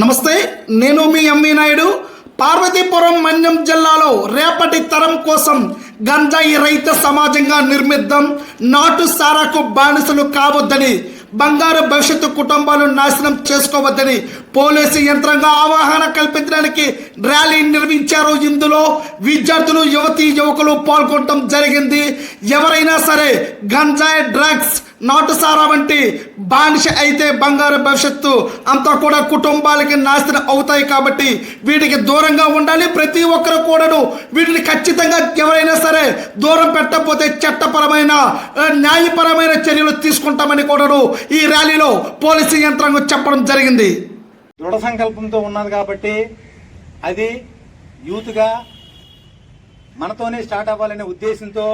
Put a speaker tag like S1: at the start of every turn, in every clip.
S1: నమస్తే నేను మీ ఎంవి నాయుడు. పార్వతీపురం మన్యం జిల్లాలో రేపటి తరం కోసం గంజాయి రైతు సమాజంగా నిర్మిద్దాం. నాటు సారాకు బానిసలు కావద్దని బంగారు భవిష్యత్తు కుటుంబాలు నాశనం చేసుకోవద్దని పోలీసు యంత్రంగా అవగాహన కల్పించడానికి ర్యాలీ నిర్మించారు ఇందులో విద్యార్థులు యువతీ యువకులు పాల్గొనడం జరిగింది. ఎవరైనా సరే గంజాయి డ్రగ్స్ నాటుసారా వంటి బానిస అయితే బంగారు భవిష్యత్తు అంతా కూడా కుటుంబాలకి నాశనం అవుతాయి కాబట్టి వీటికి దూరంగా ఉండాలి. ప్రతి ఒక్కరు కూడాను వీటిని ఖచ్చితంగా ఎవరైనా సరే దూరం పెట్టకపోతే చట్టపరమైన న్యాయపరమైన చర్యలు తీసుకుంటామని కూడాను ఈ ర్యాలీలో పోలీసు యంత్రాంగం చెప్పడం జరిగింది.
S2: దృఢ సంకల్పంతో ఉన్నది కాబట్టి అది యూత్గా మనతోనే స్టార్ట్ అవ్వాలనే ఉద్దేశంతో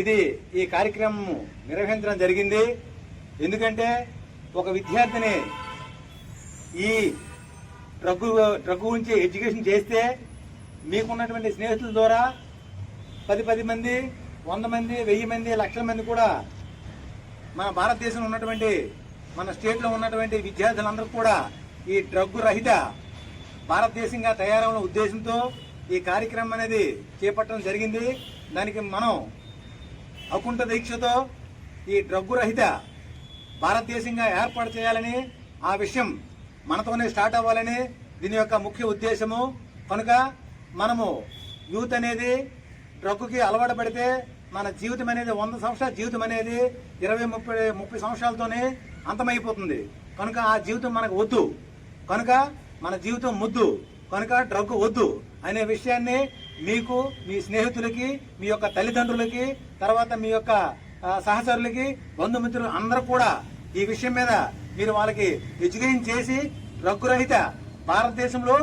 S2: ఇది ఈ కార్యక్రమం నిర్వహించడం జరిగింది. ఎందుకంటే ఒక విద్యార్థిని ఈ డ్రగ్ డ్రగ్ గురించి ఎడ్యుకేషన్ చేస్తే మీకున్నటువంటి స్నేహితుల ద్వారా పది పది మంది వంద మంది వెయ్యి మంది లక్షల మంది కూడా మన భారతదేశంలో ఉన్నటువంటి మన స్టేట్లో ఉన్నటువంటి విద్యార్థులందరూ కూడా ఈ డ్రగ్ రహిత భారతదేశంగా తయారవడం ఉద్దేశంతో ఈ కార్యక్రమం అనేది చేపట్టడం జరిగింది. దానికి మనం అకుంఠ దీక్షతో ఈ డ్రగ్గు రహిత భారతదేశంగా ఏర్పాటు చేయాలని ఆ విషయం మనతోనే స్టార్ట్ అవ్వాలని దీని యొక్క ముఖ్య ఉద్దేశము. కనుక మనము యూత్ అనేది డ్రగ్గుకి అలవాటు పడితే మన జీవితం అనేది వంద సంవత్సరాల జీవితం అనేది ఇరవై ముప్పై ముప్పై సంవత్సరాలతోనే అంతమైపోతుంది. కనుక ఆ జీవితం మనకు వద్దు. కనుక మన జీవితం ముద్దు. కనుక డ్రగ్ వద్దు అనే విషయాన్ని మీకు మీ స్నేహితులకి మీ యొక్క తల్లిదండ్రులకి తర్వాత మీ యొక్క సహచరులకి బంధుమిత్రులు అందరూ కూడా ఈ విషయం మీద మీరు వాళ్ళకి ఎడ్యుకేషన్ చేసి డ్రగ్గు రహిత భారతదేశంలో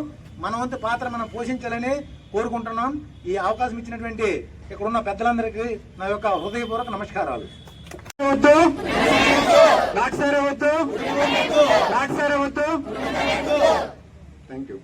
S2: మన వంతు పాత్ర మనం పోషించాలని కోరుకుంటున్నాం. ఈ అవకాశం ఇచ్చినటువంటి ఇక్కడ ఉన్న పెద్దలందరికీ నా యొక్క హృదయపూర్వక నమస్కారాలు. Thank you